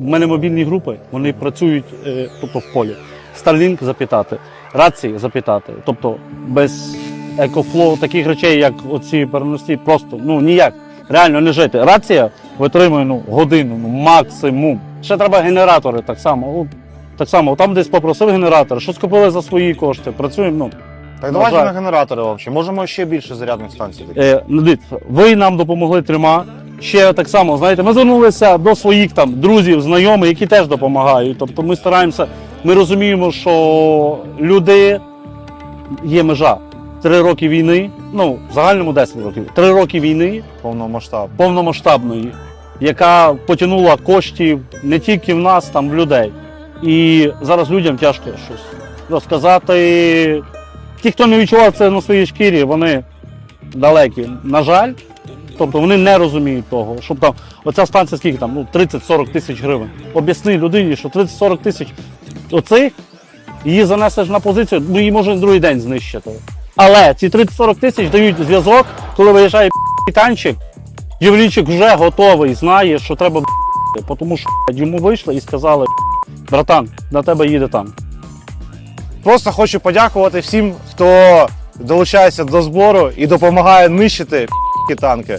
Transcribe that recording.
У мене мобільні групи, вони працюють е, тобто в полі. Starlink запитати, рації запитати. Тобто без екофлоу таких речей, як оці переносні, просто ну ніяк. Реально не жити. Рація витримує ну, годину, ну, максимум. Ще треба генератори так само. От, так само, там десь попросив генератор, щось купили за свої кошти. Працюємо. Ну, Так давайте на генератори взагалі. Можемо ще більше зарядних станцій. Е, ну, дивіться, ви нам допомогли трьома. Ще так само, знаєте, ми звернулися до своїх там друзів, знайомих, які теж допомагають. Тобто ми стараємося, ми розуміємо, що люди є межа. Три роки війни, ну в загальному 10 років. Три роки війни Повномасштаб. повномасштабної, яка потягнула коштів не тільки в нас, там в людей. І зараз людям тяжко щось розказати. Ті, хто не відчував це на своїй шкірі, вони далекі. На жаль, тобто вони не розуміють того, щоб там оця станція скільки там, ну 30-40 тисяч гривень. Об'ясни людині, що 30-40 тисяч оцих її занесеш на позицію, ну її може другий день знищити. Але ці 30-40 тисяч дають зв'язок, коли виїжджає танчик, Євлічик вже готовий, знає, що треба тому що йому вийшли і сказали, братан, на тебе їде там. Просто хочу подякувати всім, хто долучається до збору і допомагає нищити танки.